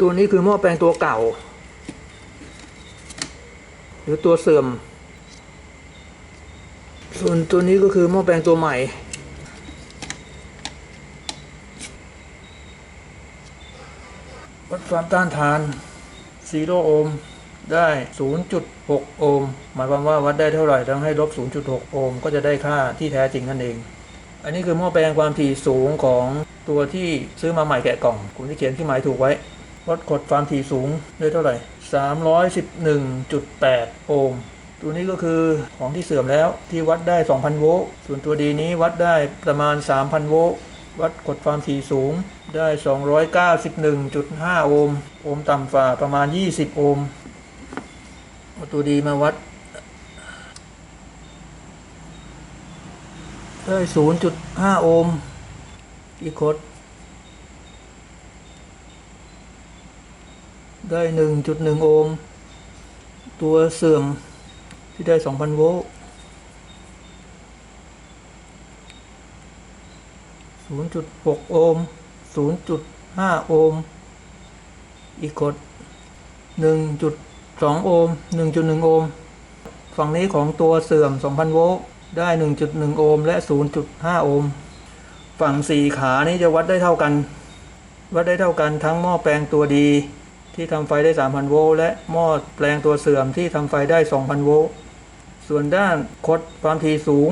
ตัวนี้คือหม้อแปลงตัวเก่า หรือตัวเสื่อม ส่วนตัวนี้ก็คือหม้อแปลงตัวใหม่ วัดความต้านทาน0โอห์มได้ 0.6 โอห์ม หมายความว่าวัดได้เท่าไหร่ต้องให้ลบ 0.6 โอห์มก็จะได้ค่าที่แท้จริงนั่นเอง อันนี้คือหม้อแปลงความถี่สูงของตัวที่ซื้อมาใหม่แกะกล่องคุณที่เขียนที่หมายถูกไว้ วัดกดความถี่สูงได้เท่าไหร่ 311.8 โอห์ม ตัวนี้ก็คือของที่เสื่อมแล้วที่วัดได้ 2,000 โวลต์ ส่วนตัวดีนี้วัดได้ประมาณ 3,000 โวลต์ วัดกดความถี่สูงได้ 291.5 โอห์ม โอห์มต่ำฝ่าประมาณ 20 โอห์มเอาตัวดีมาวัดได้ 0.5 โอห์มอีกคด ได้หนึ่งจุดหนึ่งโอห์มตัวเสื่อมที่ได้สองพันโวลต์ศูนย์จุดหกโอห์มศูนย์จุดห้าโอห์มอีกกดหนึ่งจุดสองโอห์มหนึ่งจุดหนึ่งโอห์มฝั่งนี้ของตัวเสื่อมสองพันโวลต์ได้หนึ่งจุดหนึ่งโอห์มและศูนย์จุดห้าโอห์มฝั่งสี่ขานี้จะวัดได้เท่ากัน วัดได้เท่ากันทั้งหม้อแปลงตัวดี ที่ทำไฟได้ 3,000 โวลต์และหม้อแปลงตัวเสื่อมที่ทำไฟได้ 2,000 โวลต์ส่วนด้านคดความถี่สูง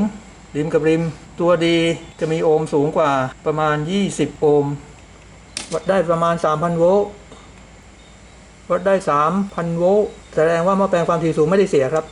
ริมกับริม ตัวดีจะมีโอห์มสูงกว่าประมาณ 20 โอห์มวัดได้ประมาณ 3,000 โวลต์วัดได้ 3,000 โวลต์แสดงว่าหม้อแปลงความถี่สูงไม่ได้เสียครับ